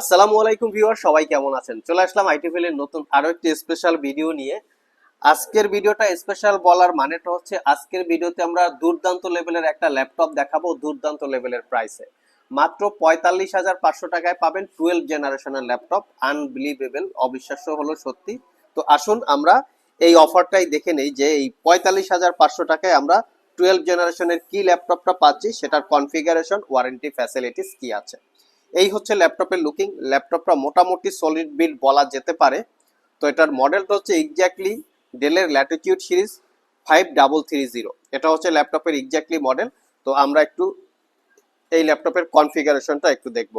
আসসালামু আলাইকুম ভিউয়ার, সবাই কেমন আছেন? চলে আসলাম আইটিভিএল এর নতুন আরও একটি স্পেশাল ভিডিও নিয়ে। আজকের ভিডিওটা স্পেশাল বলার মানেটা হচ্ছে আজকের ভিডিওতে আমরা দুর্দান্ত লেভেলের একটা ল্যাপটপ দেখাবো দুর্দান্ত লেভেলের প্রাইসে মাত্র পঁয়তাল্লিশ হাজার পাঁচশো টাকায় পাবেন টুয়েলভ জেনারেশনের ল্যাপটপ আনবিলিভেবল অবিশ্বাস্য হলো সত্যি। তো আসুন আমরা এই অফারটাই দেখে নেই যে এই পঁয়তাল্লিশ হাজার পাঁচশো টাকায় আমরা টুয়েলভ জেনারেশনের কি ল্যাপটপটা পাচ্ছি, সেটার কনফিগারেশন ওয়ারেন্টি ফ্যাসিলিটিস কি আছে। এই হচ্ছে ল্যাপটপের লুকিং ল্যাপটপটা মোটামুটি সলিড বিল্ড বলা যেতে পারে। তো এটার মডেলটা হচ্ছে এক্স্যাক্টলি ডেলের Latitude series five double three zero এটা হচ্ছে ল্যাপটপের এক্স্যাক্টলি মডেল তো আমরা একটু এই ল্যাপটপের কনফিগারেশনটা একটু দেখব।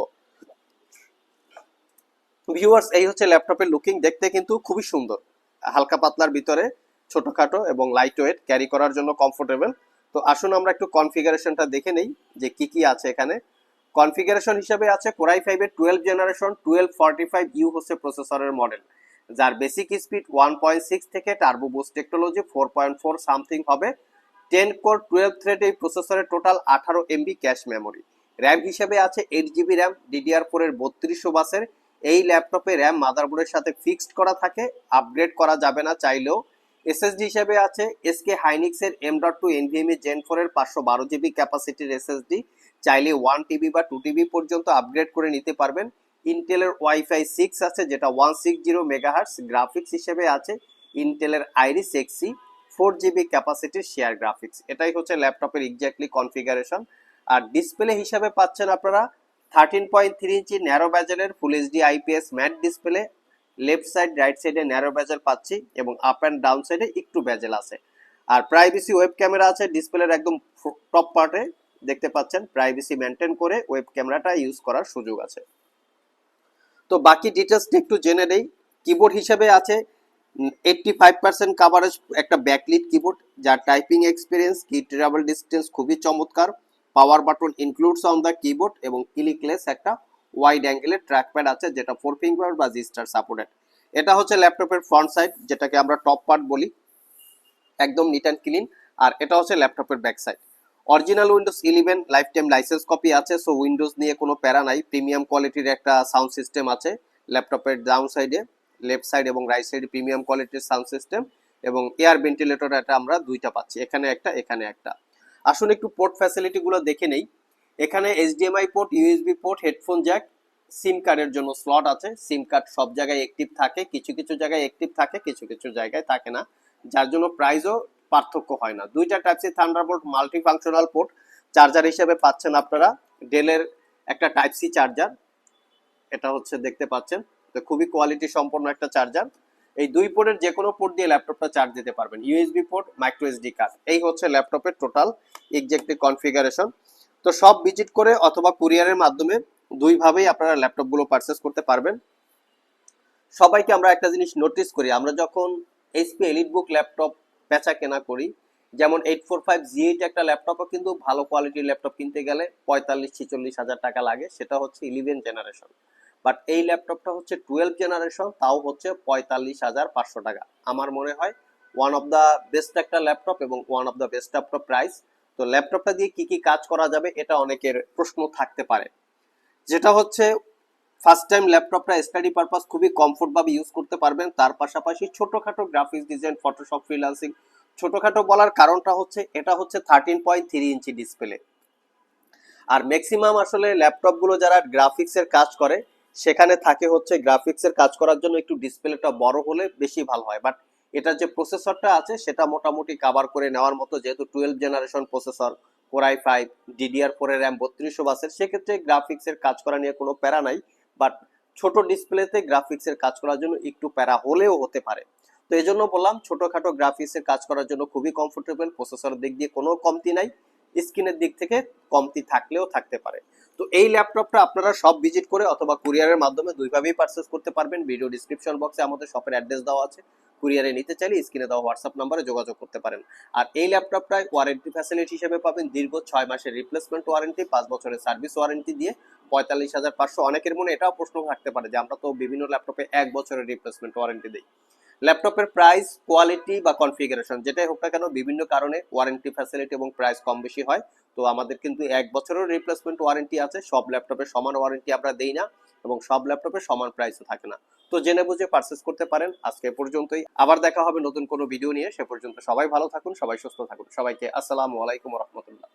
ভিউয়ার্স এই হচ্ছে ল্যাপটপের লুকিং দেখতে কিন্তু খুবই সুন্দর। হালকা পাতলার ভিতরে, ছোটখাটো এবং লাইট ওয়েট ক্যারি করার জন্য কমফোর্টেবল তো আসুন আমরা একটু কনফিগারেশনটা দেখে নেই যে কি কি আছে এখানে। কনফিগারেশন হিসেবে আছে কোরাই ফাইভের twelve generation, twelve forty five U হচ্ছে প্রসেসরের মডেল। যার basic speed one point six থেকে turbo technology four point four something হবে। টেন কোর টুয়েলভ থ্রেড এই প্রসেসরের টোটাল আঠারো এমবি ক্যাশ মেমোরি র্যাম হিসেবে আছে eight GB RAM DDR four এর বত্রিশশো বাসের। এই ল্যাপটপে র্যাম মাদারবোর্ডের সাথে ফিক্সড করা থাকে আপগ্রেড করা যাবে না চাইলেও। এসএসডি হিসেবে আছে এসকে হাইনিক্স এর M dot two NVMe gen four এর পাঁচশো বারো জিবি ক্যাপাসিটির এসএসডি চাইলে ওয়ান টিবি বা টু টিবি পর্যন্ত আপগ্রেড করে নিতে পারবেন। ইন্টেলের ওয়াইফাই সিক্স আছে, যেটা one six zero megahertz graphics হিসেবে আছে। ইন্টেলের আইরিস এক্সি ফোর জিবি ক্যাপাসিটির শেয়ার গ্রাফিক্স এটাই হচ্ছে ল্যাপটপের এক্স্যাক্টলি কনফিগারেশন আর ডিসপ্লে হিসাবে পাচ্ছেন আপনারা thirteen point three inch narrow ব্যাজেলের full HD IPS matte display left side right সাইডে ন্যারো ব্যাজেল পাচ্ছি এবং আপ অ্যান্ড ডাউন সাইডে একটু ব্যাজেল আছে। আর প্রাইভেসি ওয়েব ক্যামেরা আছে ডিসপ্লের একদম টপ পার্টে দেখতে পাচ্ছেন প্রাইভেসি মেনটেন করে ওয়েব ক্যামেরাটা ইউজ করার সুযোগ আছে। তো বাকি ডিটেলসটা একটু জেনে নেই। কিবোর্ড হিসেবে আছে এইটটি ফাইভ পার্সেন্ট কাভারেজ একটা ব্যাকলিট কিবোর্ড যার typing experience key travel distance খুবই চমৎকার। Power button includes on the keyboard এবং ক্লিকলেস একটা ওয়াইড অ্যাঙ্গেলের ট্র্যাকপ্যাড আছে, যেটা ফোর ফিঙ্গার বা জি স্টার সাপোর্টেড এটা হচ্ছে ল্যাপটপের ফ্রন্ট সাইড যেটাকে আমরা টপ পার্ট বলি, একদম নিট অ্যান্ড ক্লিন আর এটা হচ্ছে ল্যাপটপের back side original Windows eleven life time licence copy আছে সো উইন্ডোজ নিয়ে কোনো প্যারা নাই। প্রিমিয়াম কোয়ালিটির একটা সাউন্ড সিস্টেম আছে ল্যাপটপের ডাউন সাইডে লেফট সাইড এবং রাইট সাইডে প্রিমিয়াম কোয়ালিটির সাউন্ড সিস্টেম এবং এয়ার ভেন্টিলেটর এটা আমরা দুইটা পাচ্ছি, এখানে একটা এখানে একটা। আসুন একটু পোর্ট ফ্যাসিলিটিগুলো দেখে নেই। এখানে HDMI port USB port headphone jack SIM কার্ডের জন্য স্লট আছে। সিম কার্ড সব জায়গায় অ্যাক্টিভ থাকে, কিছু কিছু জায়গায় অ্যাক্টিভ থাকে, কিছু কিছু জায়গায় থাকে না। যার জন্য প্রাইসও পার্থক্য হয় না। দুইটা type C Thunderbolt multi functional port charger হিসেবে পাচ্ছেন আপনারা। ডেলের একটা টাইপ সি চার্জার এটা হচ্ছে দেখতে পাচ্ছেন। তো খুবই কোয়ালিটি সম্পন্ন একটা চার্জার এই দুই পোর্টের যে কোনো পোর্ট দিয়ে ল্যাপটপটা চার্জ দিতে পারবেন। USB port micro SD card এই হচ্ছে ল্যাপটপের টোটাল এক্সাক্টলি কনফিগারেশন তো সব ভিজিট করে অথবা কুরিয়ারের মাধ্যমে দুইভাবেই আপনারা ল্যাপটপগুলো পারচেস করতে পারবেন। সবাইকে আমরা একটা জিনিস নোটিস করি। আমরা যখন এইচপি এলিট বুক ল্যাপটপ বেচা কেনা করি। যেমন eight four five G eight একটা ল্যাপটপও কিন্তু ভালো কোয়ালিটির ল্যাপটপ কিনতে গেলে পঁয়তাল্লিশ ছেচল্লিশ হাজার টাকা লাগে, সেটা হচ্ছে ইলেভেন জেনারেশন বাট এই ল্যাপটপটা হচ্ছে টুয়েলভ জেনারেশন তাও হচ্ছে পঁয়তাল্লিশ হাজার পাঁচশো টাকা। আমার মনে হয় ওয়ান অফ দ্য বেস্ট একটা ল্যাপটপ এবং one of the best of price তো ল্যাপটপটা দিয়ে কি কি কাজ করা যাবে, এটা অনেকের প্রশ্ন থাকতে পারে। যেটা হচ্ছে ফার্স্ট টাইম ল্যাপটপটা স্টাডি পারপাস খুবই কমফোর্ট ভাবে ইউজ করতে পারবেন। তার পাশাপাশি ছোটখাটো গ্রাফিক্স ডিজাইন ফটোশপ ফ্রিলান্সিং ছোটখাটো বলার কারণটা হচ্ছে, এটা হচ্ছে thirteen point three inch display আর ম্যাক্সিমাম আসলে ল্যাপটপগুলো যারা গ্রাফিক্সের কাজ করে, সেখানে থাকে হচ্ছে গ্রাফিক্সের কাজ করার জন্য একটু ডিসপ্লেটা বড় হলে বেশি ভালো হয়। বাট এটা যে প্রসেসরটা আছে, সেটা মোটামুটি কাভার করে নেওয়ার মতো, যেহেতু twelve generation processor core i five DDR four এর র্যাম বত্রিশশো বাসের সেক্ষেত্রে গ্রাফিক্সের কাজ করা নিয়ে কোনো প্যারা নাই। বাট ছোট ডিসপ্লেতে গ্রাফিক্সের কাজ করার জন্য একটু প্যারা হলেও হতে পারে। তো এই জন্য বললাম, ছোটখাটো গ্রাফিক্সের কাজ করার জন্য খুবই কমফোর্টেবল প্রসেসরের দিক দিয়ে কোনো কমতি নাই স্ক্রিনের দিক থেকে কমতি থাকলেও থাকতে পারে। তো এই ল্যাপটপটা আপনারা সব ভিজিট করে অথবা কুরিয়ারের মাধ্যমে দুইভাবেই পারচেস করতে পারবেন। ভিডিও ডিসক্রিপশন বক্সে আমাদের শপের অ্যাড্রেস দেওয়া আছে। কুরিয়ারে নিতে চাইলে স্ক্রিনে দেওয়া হোয়াটসঅ্যাপ নাম্বারে যোগাযোগ করতে পারেন। আর এই ল্যাপটপটায় ওয়ারেন্টি ফ্যাসিলিটি হিসেবে পাবেন দীর্ঘ ছয় মাসের রিপ্লেসমেন্ট ওয়ারেন্টি পাঁচ বছরের সার্ভিস ওয়ারেন্টি দিয়ে পঁয়তাল্লিশ হাজার পাঁচশো। অনেকের মনে এটাও প্রশ্ন থাকতে পারে যে আমরা তো বিভিন্ন ল্যাপটপে এক বছরের রিপ্লেসমেন্ট ওয়ারেন্টি দিই। ল্যাপটপের প্রাইস কোয়ালিটি বা কনফিগারেশন যেটাই হোক না কেন, বিভিন্ন কারণে ওয়ারেন্টি ফ্যাসিলিটি এবং প্রাইস কম বেশি হয়। তো আমাদের কিন্তু এক বছরের রিপ্লেসমেন্ট ওয়ারেন্টি আছে। সব ল্যাপটপের সমান ওয়ারেন্টি আমরা দেই না এবং সব ল্যাপটপের সমান প্রাইসে থাকে না। তো জেনে বুঝে পারচেস করতে পারেন। আজকে পর্যন্তই। আবার দেখা হবে নতুন কোনো ভিডিও নিয়ে। সে পর্যন্ত সবাই ভালো থাকুন, সবাই সুস্থ থাকুন। সবাইকে আসসালামু আলাইকুম রহমতুল্লাহ।